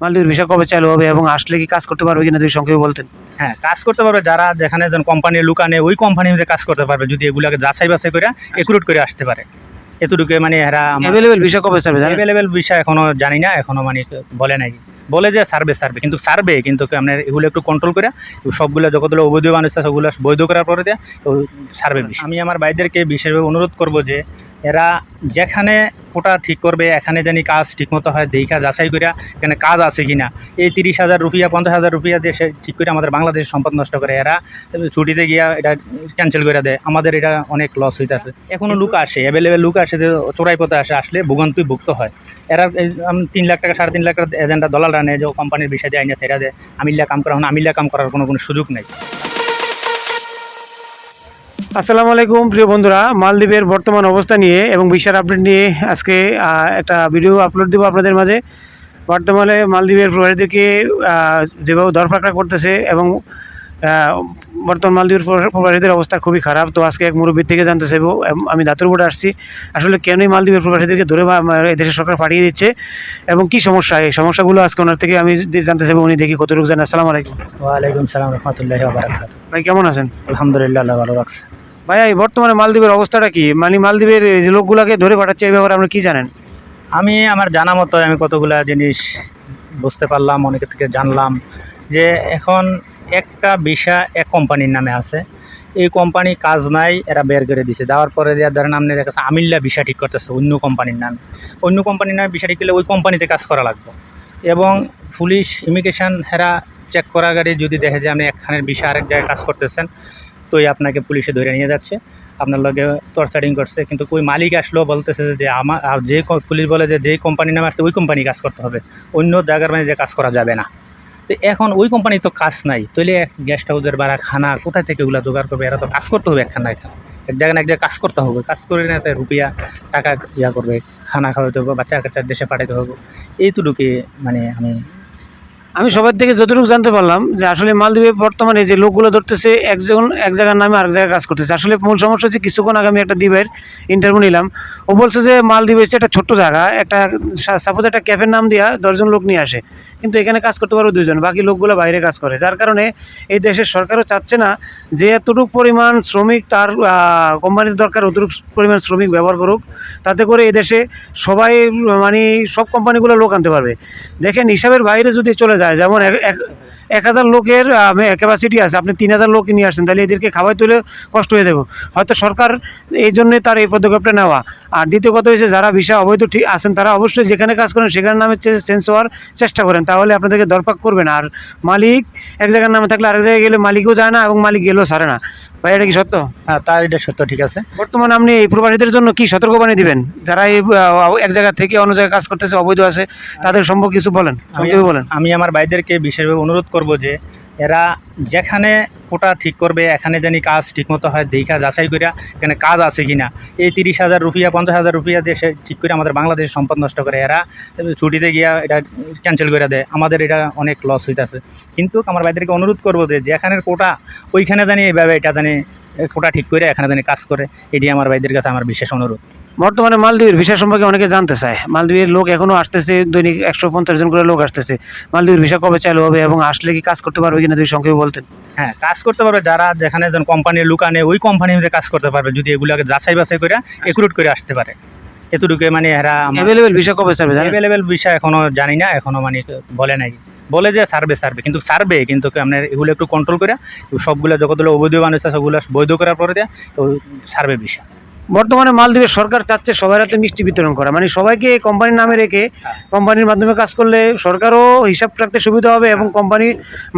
মালদ্বীপের ভিসা কবে চালু হবে এবং আসলে কি কাজ করতে পারবে কিনা দুই সংক্ষেপে বলতেন। হ্যাঁ কাজ করতে পারবে যারা যেখানে কোম্পানির লুকানে ওই কোম্পানির কাজ করতে পারবে যদি এগুলাকে যাচাই বাছাই করে একুরেট করে আসতে পারে। এতটুকু মানে এরা অ্যাভেলেবেল বিষয় কবে জানেন? অ্যাভেলেবেল বিষয় এখনও জানি না এখনও মানে বলে নাই। বলে যে সার্ভে সার্ভে কিন্তু সার্ভে কিন্তু আপনার এগুলো একটু কন্ট্রোল করে সবগুলো যতগুলো অবৈধ মানুষ আছে সবগুলো বৈধ করার পরে দিয়ে সার্ভে আমি আমার ভাইদেরকে বিশেষভাবে অনুরোধ করব যে এরা যেখানে কোটা ঠিক করবে এখানে জানি কাজ ঠিকমতো হয় দেখা যাচাই করে এখানে কাজ আছে কিনা। এই তিরিশ হাজার রুপিয়া পঞ্চাশ হাজার রুপিয়া দিয়ে সে ঠিক করে আমাদের বাংলাদেশের সম্পদ নষ্ট করে। এরা ছুটিতে গিয়া এটা ক্যান্সেল করে দেয়। আমাদের এটা অনেক লস হইতেছে। এখনও লুক আসে অ্যাভেলেবেল লুক আসে যে চোরাই পথে আসে আসলে ভোগান্তি ভুক্ত হয়। এরা তিন লাখ টাকা সাড়ে তিন লাখ টাকা এজেন্ডা দলাল রানে যে কোম্পানির বিষয় দিয়ে আইনে সেটা দেয়। আমিল্লা কাম করা এখন আমিল্লা কাম করার কোনো কোনো সুযোগ নেই। আসসালামু আলাইকুম প্রিয় বন্ধুরা। মালদ্বীপের বর্তমান অবস্থা নিয়ে এবং ভিসার আপডেট নিয়ে আজকে একটা ভিডিও আপলোড দেবো আপনাদের মাঝে। বর্তমানে মালদ্বীপের প্রবাসীদেরকে আহ, যেভাবে দরফাকড়া করতেছে এবং বর্তমান মালদ্বীপের প্রবাসীদের অবস্থা খুবই খারাপ। তো আজকে এক মুরব্বীর থেকে জানতে চাইব আমি দাতুর বোর্ডে আসছি। আসলে কেনই মালদ্বীপের প্রবাসীদেরকে ধরে এই দেশের সরকার পাঠিয়ে দিচ্ছে এবং কি সমস্যা? এই সমস্যাগুলো আজকে ওনার থেকে আমি জানতে চাইব উনি দেখি কতটুকু জানেন। আসসালামু আলাইকুম। ওয়ালাইকুম সালাম রহমতুল্লাহ ভাই কেমন আছেন? আলহামদুলিল্লাহ আল্লাহ ভালো রাখছে। ভাইয়া এই বর্তমানে মালদ্বীপের অবস্থাটা কি? মানে মালদ্বীপের যে লোকগুলোকে ধরে পাঠাচ্ছে এই ব্যাপারে আপনি কি জানেন? আমি আমার জানা মতো আমি কতগুলা জিনিস বুঝতে পারলাম অনেকের থেকে জানলাম যে এখন একটা ভিসা এক কোম্পানির নামে আছে। এই কোম্পানি কাজ নাই, এরা বের করে দিছে। দেওয়ার পরে দেওয়ার ধরেন আপনি দেখা আমিল্লা ভিসা ঠিক করতেছে, অন্য কোম্পানির নামে। অন্য কোম্পানির নামে ভিসা ঠিক করলে ওই কোম্পানিতে কাজ করা লাগবে। এবং পুলিশ, ইমিগ্রেশন, হেরা চেক করা গাড়ি যদি দেখে যে আপনি একখানের ভিসা আরেক জায়গায় কাজ করতেছেন তো এই আপনাকে পুলিশে ধরে নিয়ে যাচ্ছে। আপনার লগে টর্চারিং করছে, কিন্তু ওই মালিক আসলো, বলতেছে যে আমার যে পুলিশ বলে যে যেই কোম্পানির নামে আসছে, ওই কোম্পানি কাজ করতে হবে। অন্য জায়গার মানে যে কাজ করা যাবে না। তো এখন ওই কোম্পানি তো কাজ নাই। তাহলে গেস্ট হাউসের ভাড়া, খানা কোথায় থেকে ওগুলো জোগাড় করবে? এরা তো কাজ করতে হবে একখানা এখানে। এক জায়গায় না এক জায়গায় কাজ করতে হবে। কাজ করে না তাই রুপিয়া, টাকা ইয়া করবে, খানা খাওয়াতে হবে বাচ্চা কাচ্চার দেশে পাঠাতে হবে। এইটুকুকে মানে আমি আমি সবার থেকে যতটুকু জানতে পারলাম যে আসলে মালদ্বীপে বর্তমানে যে লোকগুলো ধরতেছে, একজন, এক জায়গার নামে আরেক জায়গায় কাজ করতেছে। আসলে মূল সমস্যা হচ্ছে কিছুক্ষণ আগে আমি একটা দ্বীপের ইন্টারভিউ নিলাম। ও বলছে যে মালদ্বীপ হচ্ছে একটা ছোট্ট জায়গা, একটা সাপোজ একটা ক্যাফের নাম দিয়া দশজন লোক নিয়ে আসে। কিন্তু এখানে কাজ করতে পারবে দুজন বাকি লোকগুলো বাইরে কাজ করে। যার কারণে এই দেশের সরকারও চাচ্ছে না যে এতটুকু পরিমাণ শ্রমিক তার কোম্পানির দরকার, অতটুকু পরিমাণ শ্রমিক ব্যবহার করুক। তাতে করে এই দেশে সবাই মানে সব কোম্পানিগুলো লোক আনতে পারবে। দেখেন হিসাবের বাইরে যদি চলে যায় যেমন এক- হাজার লোকের ক্যাপাসিটি আছে। আপনি তিন হাজার লোক নিয়ে আসছেন তাহলে এদেরকে খাবার তুলে কষ্ট হয়ে দেবো। হয়তো সরকার এই জন্যে তার এই পদক্ষেপটা নেওয়া। আর দ্বিতীয় কথা হয়েছে যারা ভিসা অবৈধ ঠিক আছেন তারা অবশ্যই যেখানে কাজ করেন সেখানে নামে চেঞ্জ হওয়ার চেষ্টা করেন। তাহলে আপনাদেরকে দরপাক করবে না আর মালিক এক জায়গার নামে থাকলে আরেক জায়গায় গেলে মালিকও যায় না এবং মালিক গেলেও সারে না। ভাই এটা কি সত্য? হ্যাঁ তার এটা সত্য ঠিক আছে। বর্তমানে আপনি এই প্রবাসীদের জন্য কি সতর্কবাণী দিবেন? যারা এই এক জায়গা থেকে অন্য জায়গায় কাজ করতেছে অবৈধ আছে তাদের সম্পর্কে কিছু বলেন বলেন। আমি আমার ভাইদেরকে বিশেষভাবে অনুরোধ করব যে এরা যেখানে কোটা ঠিক করবে, এখানে জানি কাজ ঠিকমতো হয়, দেখা যাচাই করে এখানে কাজ আছে কিনা। এই তিরিশ হাজার রুপিয়া, পঞ্চাশ হাজার রুপিয়া সে ঠিক করে আমাদের বাংলাদেশের সম্পদ নষ্ট করে। এরা ছুটিতে গিয়া এটা ক্যান্সেল করে দেয়। আমাদের এটা অনেক লস হইতেছে। কিন্তু আমার ভাইদেরকে অনুরোধ করব যে যেখানের কোটা, ওইখানে জানি এইভাবে এটা জানি কোটা ঠিক করে এখানে জানি কাজ করে। এটি আমার ভাইদের কাছে আমার বিশেষ অনুরোধ। বর্তমানে মালদ্বীপের ভিসা সম্পর্কে অনেকে জানতে চায়। মালদ্বীপের লোক এখনও আসতেছে দৈনিক একশো পঞ্চাশ জন করে লোক আসতেছে। মালদ্বীপের ভিসা কবে চালু হবে এবং আসলে কি কাজ করতে পারবে কিনা যদি সংক্ষেপে বলতেন। হ্যাঁ কাজ করতে পারবে যারা যেখানে যেন কোম্পানির লুকানে ওই কোম্পানিতে কাজ করতে পারবে যদি এগুলোকে যাচাই বাছাই করে একুরেট করে আসতে পারে। এতটুকু মানে এরা অ্যাভেলেবেল ভিসা কবে চালবে অ্যাভেলেবেল বিষয় এখনও জানি না এখনও মানে বলে নাই। বলে যে সার্ভে সার্ভে কিন্তু সার্ভে কিন্তু আপনার এগুলো একটু কন্ট্রোল করে সবগুলো যতগুলো অবৈধ মানুষ আছে সবগুলো বৈধ করার পরে দেয় সার্ভে বিষয় বর্তমানে মালদ্বীপের সরকার চাচ্ছে সবার হাতে মিষ্টি বিতরণ করা। মানে সবাইকে কোম্পানির নামে রেখে কোম্পানির মাধ্যমে কাজ করলে সরকারও হিসাব রাখতে সুবিধা হবে এবং কোম্পানি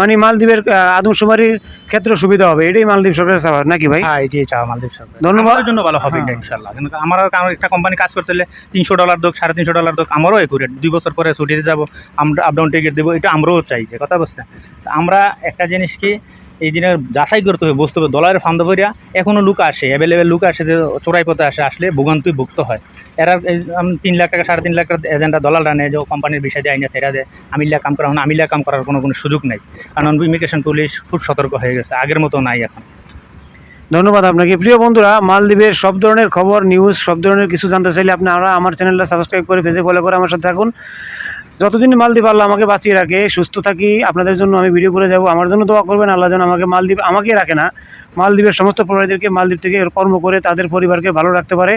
মানে মালদ্বীপের আদমশুমারির ক্ষেত্রে সুবিধা হবে। এটাই মালদ্বীপ সরকারের চাওয়া নাকি ভাই? হ্যাঁ এটি চাওয়া মালদ্বীপ সরকার ধন্যবাদ। জন্য ভালো হবে হ্যাঁ। ইনশাল্লাহ আমার একটা কোম্পানি কাজ করতে হলে তিনশো ডলার দোক সাড়ে তিনশো ডলার দোক আমারও একুরেট দুই বছর পরে ছুটিতে যাব আমরা আপ ডাউন টিকিট দেবো এটা আমরাও চাই যে কথা বলছে আমরা একটা জিনিস কি এই দিনে যাচাই করতে হবে, বুঝতে হবে। ডলারের ফান্দ ভরিয়া এখনও লুক আসে অ্যাভেলেবেল লুক আসে যে চোরাই পথে আসে, আসলে ভোগান্তি ভুক্ত হয়। এরা তিন লাখ টাকা, সাড়ে তিন লাখ টাকা এজেন্ডা দলাল রানে, যে কোম্পানির বিষয় দিয়ে আইনে সেটা দেয় আমিল্লা কাম করা আমিল্লা কাম করার কোনো কোনো সুযোগ নেই। কারণ ইমিগ্রেশন পুলিশ খুব সতর্ক হয়ে গেছে, আগের মতো নাই এখন। ধন্যবাদ আপনাকে। প্রিয় বন্ধুরা, মালদ্বীপের সব ধরনের খবর নিউজ সব ধরনের কিছু জানতে চাইলে আপনারা আমার চ্যানেলটা সাবস্ক্রাইব করে পেজে ফলো করে আমার সাথে থাকুন। যতদিন মালদ্বীপ আল্লাহ আমাকে বাঁচিয়ে রাখে সুস্থ থাকি আপনাদের জন্য আমি ভিডিও করে যাব। আমার জন্য দোয়া করবেন আল্লাহ যেন আমাকে মালদ্বীপ আমাকে রাখে না। মালদ্বীপের সমস্ত প্রভাবীদেরকে মালদ্বীপ থেকে কর্ম করে তাদের পরিবারকে ভালো রাখতে পারে।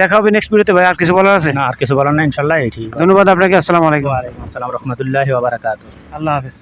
দেখা হবে নেক্সট ভিডিওতে ভাই আর কিছু বলার আছে? না আর কিছু বলার না ইনশাল্লাহ ধন্যবাদ আপনাকে আসসালামু আলাইকুম। আসসালাম রহমতুল্লাহ আল্লাহ হাফিজ।